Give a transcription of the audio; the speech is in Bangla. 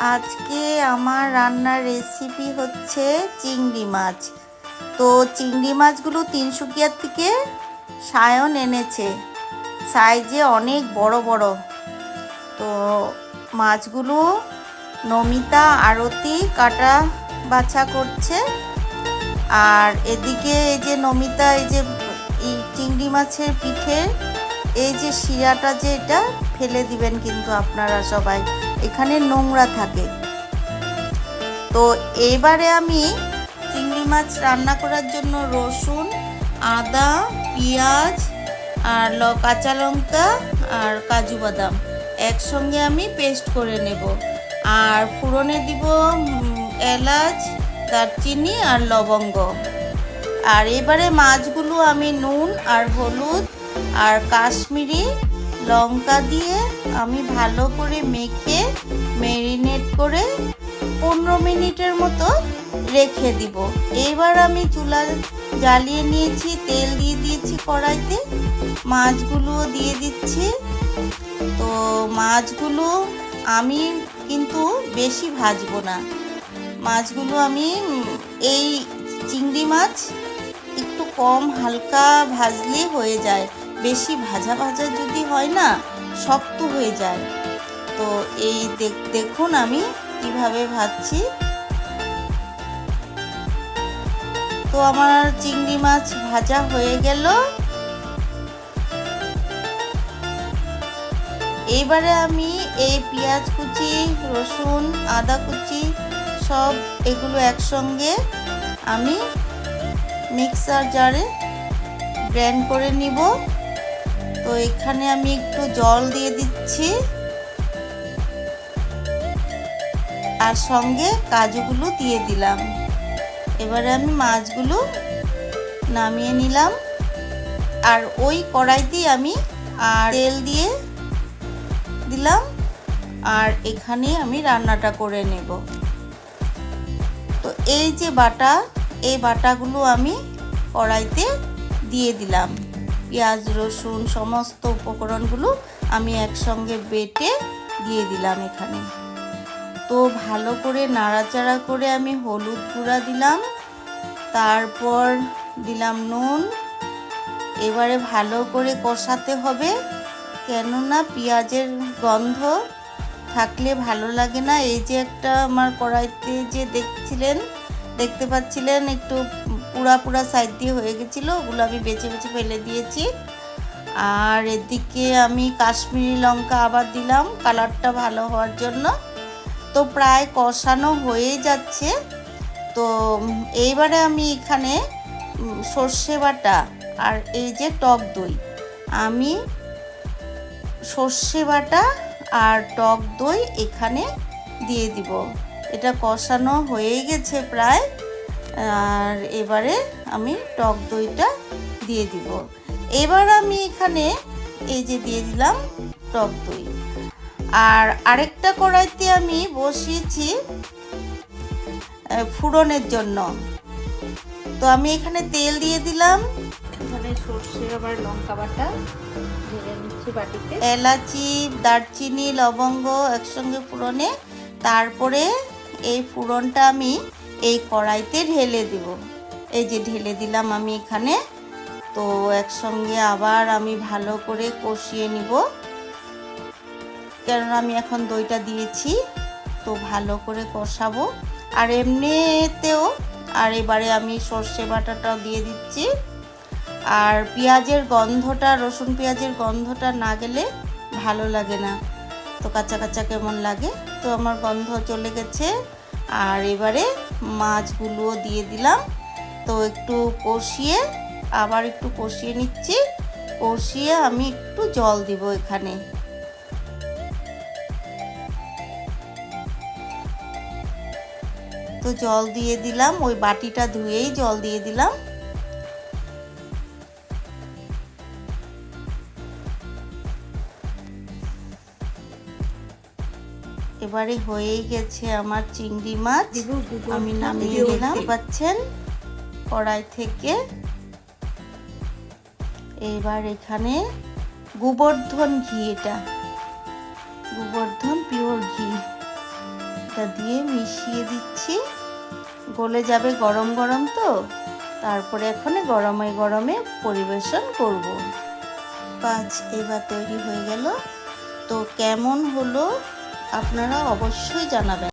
আজকে আমার রান্নার রেসিপি হচ্ছে চিংড়ি মাছ। তো চিংড়ি মাছগুলো তিনশুকিয়ার থেকে সায়ন এনেছে। সাইজে অনেক বড় বড়। তো মাছগুলো নমিতা আরতি কাটা বাছা করছে। আর এদিকে এই যে নমিতা, এই যে চিংড়ি মাছের পিঠে, এই যে শিরাটা যে এটা, ফেলে দিবেন কিন্তু আপনারা সবাই। এখানে নোংরা থাকে। তো এবারে আমি চিংড়ি মাছ রান্না করার জন্য রসুন, আদা, পেঁয়াজ আর কাঁচা লঙ্কা আর কাজু বাদাম একসঙ্গে আমি পেস্ট করে নেব। আর ফুরনে দিব এলাচ, দারচিনি আর লবঙ্গ। আর এবারে মাছগুলো আমি নুন আর হলুদ আর কাশ্মীরি লঙ্কা দিয়ে আমি ভালো করে মেখে মেরিনেট করে পনেরো মিনিটের মতো রেখে দিব। এবার আমি চুলা জ্বালিয়ে নিয়েছি, তেল দিয়ে দিয়েছি কড়াইতে, মাছগুলোও দিয়ে দিচ্ছি। তো মাছগুলো আমি কিন্তু বেশি ভাজবো না। মাছগুলো আমি, এই চিংড়ি মাছ একটু কম হালকা ভাজলে হয়ে যায়। বেশি ভাজা ভাজা যদি হয় না, শক্ত হয়ে যায়। তো এই দেখ- দেখুন আমি কীভাবে ভাজছি। তো আমার চিংড়ি মাছ ভাজা হয়ে গেল। এইবারে আমি এই পেঁয়াজ কুচি, রসুন, আদা কুচি সব এগুলো একসঙ্গে আমি মিক্সার জারে গ্র্যান্ড করে নিব। তো এখানে আমি একটু জল দিয়ে দিচ্ছি। আর সঙ্গে কাজুগুলো দিয়ে দিলাম। এবারে আমি মাছগুলো নামিয়ে নিলাম। আর ওই কড়াইতেই আমি আর তেল দিয়ে দিলাম। আর এখানে আমি রান্নাটা করে নেব। তো এই যে বাটা, এই বাটাগুলো আমি কড়াইতে দিয়ে দিলাম। পেঁয়াজ, রসুন, সমস্ত উপকরণগুলো আমি একসঙ্গে বেটে দিয়ে দিলাম এখানে। তো ভালো করে নাড়াচাড়া করে আমি হলুদ গুঁড়া দিলাম, তারপর দিলাম নুন। এবারে ভালো করে কষাতে হবে, কেননা পেঁয়াজের গন্ধ থাকলে ভালো লাগে না। এই যে একটা আমার কড়াইতে যে দেখছিলেন, দেখতে পাচ্ছিলেন, একটু পুরা পুরা সাইড দিয়ে হয়ে গেছিল, ওগুলো আমি বেছে বেছে ফেলে দিয়েছি। আর এদিকে আমি কাশ্মীরি লঙ্কা আবার দিলাম, কালারটা ভালো হওয়ার জন্য। তো প্রায় কষানো হয়ে যাচ্ছে। তো এইবারে আমি এখানে সর্ষে বাটা আর এই যে টক দই। আমি সর্ষে বাটা আর টক দই এখানে দিয়ে দিব। এটা কষানো হয়ে গেছে প্রায়। আর এবারে আমি টক দইটা দিয়ে দিব। এবার আমি এখানে এই যে দিয়ে দিলাম টক দই। আর আরেকটা কড়াইতে আমি বসিয়েছি ফুরনের জন্য। তো আমি এখানে তেল দিয়ে দিলাম। এখানে সর্ষে আবার লঙ্কা বাটা বাটিতে। এলাচি দারচিনি লবঙ্গ একসঙ্গে ফুরনে। তারপরে এই ফুরনটা আমি এই কড়াইতে ঢেলে দেব। এই যে ঢেলে দিলাম আমি এখানে। তো একসঙ্গে আবার আমি ভালো করে কষিয়ে নিব। কেননা আমি এখন দইটা দিয়েছি, তো ভালো করে কষাবো। আর এমনিতেও, আর এবারে আমি সর্ষে বাটাটাও দিয়ে দিচ্ছি। আর পেঁয়াজের গন্ধটা, রসুন পেঁয়াজের গন্ধটা না গেলে ভালো লাগে না। তো কাঁচা কাঁচা কেমন লাগে। তো আমার গন্ধ চলে গেছে। আর এবারে মাছগুলোও দিয়ে দিলাম। তো একটু কষিয়ে, আবার একটু কষিয়ে নিচ্ছি। কষিয়ে আমি একটু জল দিব এখানে। তো জল দিয়ে দিলাম, ওই বাটিটা ধুয়েই জল দিয়ে দিলাম। এবারে হয়েই গেছে আমার চিংড়ি মাছ। আমি ধন নামিয়ে দিলাম। পাচ্ছেন? কড়াই থেকে। এবার এখানে গোবর্ধন ঘি এটা। গোবর্ধন পিওর ঘি। এটা দিয়ে মিশিয়ে দিচ্ছি। গলে যাবে গরম গরম তো। তারপরে এখানে গরমে গরমে পরিবেশন করব। পাঁচ এবার তৈরি হয়ে গেল। তো কেমন হলো? আপনারা অবশ্যই জানাবেন।